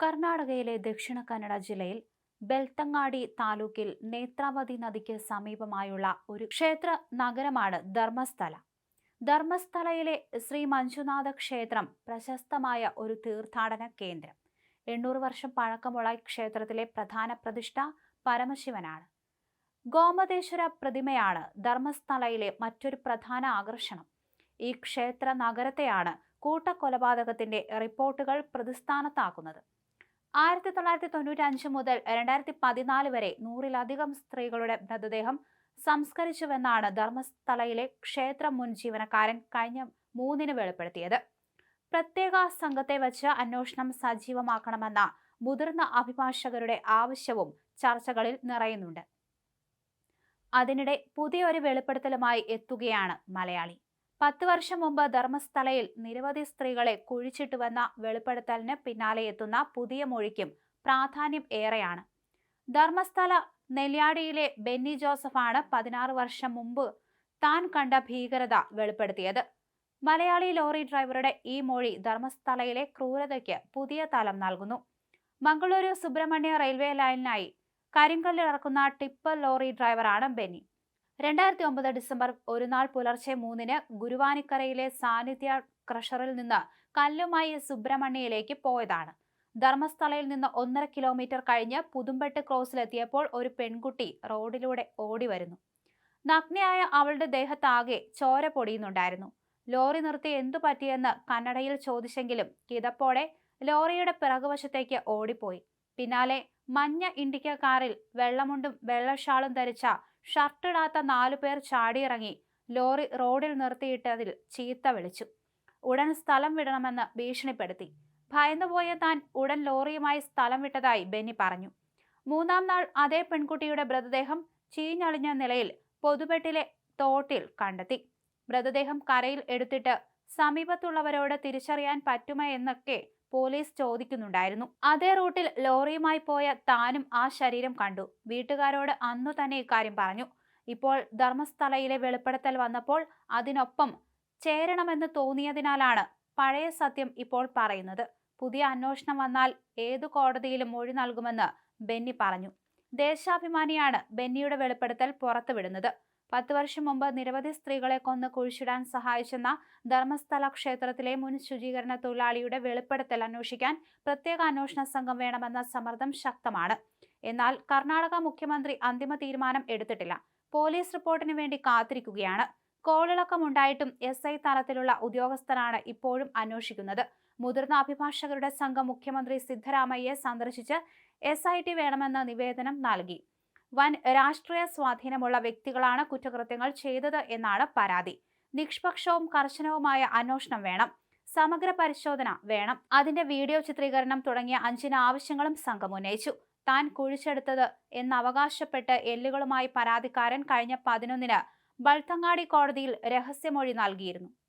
കർണാടകയിലെ ദക്ഷിണ കന്നഡ ജില്ലയിൽ ബെൽത്തങ്ങാടി താലൂക്കിൽ നേത്രാവതി നദിക്ക് സമീപമായുള്ള ഒരു ക്ഷേത്ര നഗരമാണ് ധർമ്മസ്ഥല. ധർമ്മസ്ഥലയിലെ ശ്രീ മഞ്ജുനാഥ ക്ഷേത്രം പ്രശസ്തമായ ഒരു തീർത്ഥാടന കേന്ദ്രം. എണ്ണൂറ് വർഷം പഴക്കമുള്ള ക്ഷേത്രത്തിലെ പ്രധാന പ്രതിഷ്ഠ പരമശിവനാണ്. ഗോമതേശ്വര പ്രതിമയാണ് ധർമ്മസ്ഥലയിലെ മറ്റൊരു പ്രധാന ആകർഷണം. ഈ ക്ഷേത്ര നഗരത്തെയാണ് കൂട്ടക്കൊലപാതകത്തിന്റെ റിപ്പോർട്ടുകൾ പ്രതിസ്ഥാനത്താക്കുന്നത്. ആയിരത്തി തൊള്ളായിരത്തി തൊണ്ണൂറ്റി അഞ്ച് മുതൽ രണ്ടായിരത്തി പതിനാല് വരെ നൂറിലധികം സ്ത്രീകളുടെ മൃതദേഹം സംസ്കരിച്ചുവെന്നാണ് ധർമ്മസ്ഥലയിലെ ക്ഷേത്ര മുൻ ജീവനക്കാരൻ കഴിഞ്ഞ മൂന്നിന് വെളിപ്പെടുത്തിയത്. പ്രത്യേക സംഘത്തെ വച്ച് അന്വേഷണം സജീവമാക്കണമെന്ന മുതിർന്ന അഭിഭാഷകരുടെ ആവശ്യവും ചർച്ചകളിൽ നിറയുന്നുണ്ട്. അതിനിടെ പുതിയൊരു വെളിപ്പെടുത്തലുമായി എത്തുകയാണ് മലയാളി. പത്ത് വർഷം മുമ്പ് ധർമ്മസ്ഥലയിൽ നിരവധി സ്ത്രീകളെ കുഴിച്ചിട്ട് വന്ന വെളിപ്പെടുത്തലിന് പിന്നാലെ എത്തുന്ന പുതിയ മൊഴിക്കും പ്രാധാന്യം ഏറെയാണ്. ധർമ്മസ്ഥല നെല്ലിയാടിയിലെ ബെന്നി ജോസഫാണ് പതിനാറ് വർഷം മുമ്പ് താൻ കണ്ട ഭീകരത വെളിപ്പെടുത്തിയത്. മലയാളി ലോറി ഡ്രൈവറുടെ ഈ മൊഴി ധർമ്മസ്ഥലയിലെ ക്രൂരതയ്ക്ക് പുതിയ തലം നൽകുന്നു. മംഗളൂരു സുബ്രഹ്മണ്യ റെയിൽവേ ലൈനിനായി കരിങ്കല്ലിറക്കുന്ന ടിപ്പർ ലോറി ഡ്രൈവറാണ് ബെന്നി. രണ്ടായിരത്തി ഒമ്പത് ഡിസംബർ ഒരു നാൾ പുലർച്ചെ മൂന്നിന് ഗുരുവാനിക്കരയിലെ സാന്നിധ്യ ക്രഷറിൽ നിന്ന് കല്ലുമായി സുബ്രഹ്മണ്യയിലേക്ക് പോയതാണ്. ധർമ്മസ്ഥലയിൽ നിന്ന് ഒന്നര കിലോമീറ്റർ കഴിഞ്ഞ് പുതുമ്പെട്ട് ക്രോസിലെത്തിയപ്പോൾ ഒരു പെൺകുട്ടി റോഡിലൂടെ ഓടി വരുന്നു നഗ്നയായ അവളുടെ ദേഹത്താകെ ചോര പൊടിയുന്നുണ്ടായിരുന്നു. ലോറി നിർത്തി എന്തു പറ്റിയെന്ന് കന്നഡയിൽ ചോദിച്ചെങ്കിലും കിതപ്പോടെ ലോറിയുടെ പിറകുവശത്തേക്ക് ഓടിപ്പോയി. പിന്നാലെ മഞ്ഞ ഇണ്ടിക്ക കാറിൽ വെള്ളമുണ്ടും വെള്ളഷാളും ധരിച്ച ഷർട്ടിടാത്ത നാലുപേർ ചാടിയിറങ്ങി ലോറി റോഡിൽ നിർത്തിയിട്ടതിൽ ചീത്ത വിളിച്ചു. ഉടൻ സ്ഥലം വിടണമെന്ന് ഭീഷണിപ്പെടുത്തി. ഭയന്നുപോയ താൻ ഉടൻ ലോറിയുമായി സ്ഥലം വിട്ടതായി ബെന്നി പറഞ്ഞു. മൂന്നാം നാൾ അതേ പെൺകുട്ടിയുടെ മൃതദേഹം ചീഞ്ഞളിഞ്ഞ നിലയിൽ പൊതുപെട്ടിലെ തോട്ടിൽ കണ്ടെത്തി. മൃതദേഹം കരയിൽ എടുത്തിട്ട് സമീപത്തുള്ളവരോട് തിരിച്ചറിയാൻ പറ്റുമോ എന്നൊക്കെ പോലീസ് ചോദിക്കുന്നുണ്ടായിരുന്നു. അതേ റൂട്ടിൽ ലോറിയുമായി പോയ താനും ആ ശരീരം കണ്ടു. വീട്ടുകാരോട് അന്നു തന്നെ ഇക്കാര്യം പറഞ്ഞു. ഇപ്പോൾ ധർമ്മസ്ഥലയിലെ വെളിപ്പെടുത്തൽ വന്നപ്പോൾ അതിനൊപ്പം ചേരണമെന്ന് തോന്നിയതിനാലാണ് പഴയ സത്യം ഇപ്പോൾ പറയുന്നത്. പുതിയ അന്വേഷണം വന്നാൽ ഏതു കോടതിയിലും മൊഴി നൽകുമെന്ന് ബെന്നി പറഞ്ഞു. ദേശാഭിമാനിയാണ് ബെന്നിയുടെ വെളിപ്പെടുത്തൽ പുറത്തുവിടുന്നത്. പത്ത് വർഷം മുമ്പ് നിരവധി സ്ത്രീകളെ കൊന്ന് കുഴിച്ചിടാൻ സഹായിച്ചെന്ന ധർമ്മസ്ഥല ക്ഷേത്രത്തിലെ മുൻ ശുചീകരണ തൊഴിലാളിയുടെ വെളിപ്പെടുത്തൽ അന്വേഷിക്കാൻ പ്രത്യേക അന്വേഷണ സംഘം വേണമെന്ന സമ്മർദ്ദം ശക്തമാണ്. എന്നാൽ കർണാടക മുഖ്യമന്ത്രി അന്തിമ തീരുമാനം എടുത്തിട്ടില്ല. പോലീസ് റിപ്പോർട്ടിന് വേണ്ടി കാത്തിരിക്കുകയാണ്. കോളിളക്കമുണ്ടായിട്ടും എസ് ഐ തലത്തിലുള്ള ഉദ്യോഗസ്ഥരാണ് ഇപ്പോഴും അന്വേഷിക്കുന്നത്. മുതിർന്ന അഭിഭാഷകരുടെ സംഘം മുഖ്യമന്ത്രി സിദ്ധരാമയ്യെ സന്ദർശിച്ച് എസ് ഐ ടി വേണമെന്ന നിവേദനം നൽകി. വൻ രാഷ്ട്രീയ സ്വാധീനമുള്ള വ്യക്തികളാണ് കുറ്റകൃത്യങ്ങൾ ചെയ്തത് എന്നാണ് പരാതി. നിഷ്പക്ഷവും കർശനവുമായ അന്വേഷണം വേണം. സമഗ്ര പരിശോധന വേണം. അതിന്റെ വീഡിയോ ചിത്രീകരണം തുടങ്ങിയ അഞ്ചിന് ആവശ്യങ്ങളും സംഘം ഉന്നയിച്ചു. താൻ കുഴിച്ചെടുത്തത് എന്നവകാശപ്പെട്ട് എല്ലുകളുമായി പരാതിക്കാരൻ കഴിഞ്ഞ പതിനൊന്നിന് ബൾത്തങ്ങാടി കോടതിയിൽ രഹസ്യമൊഴി നൽകിയിരുന്നു.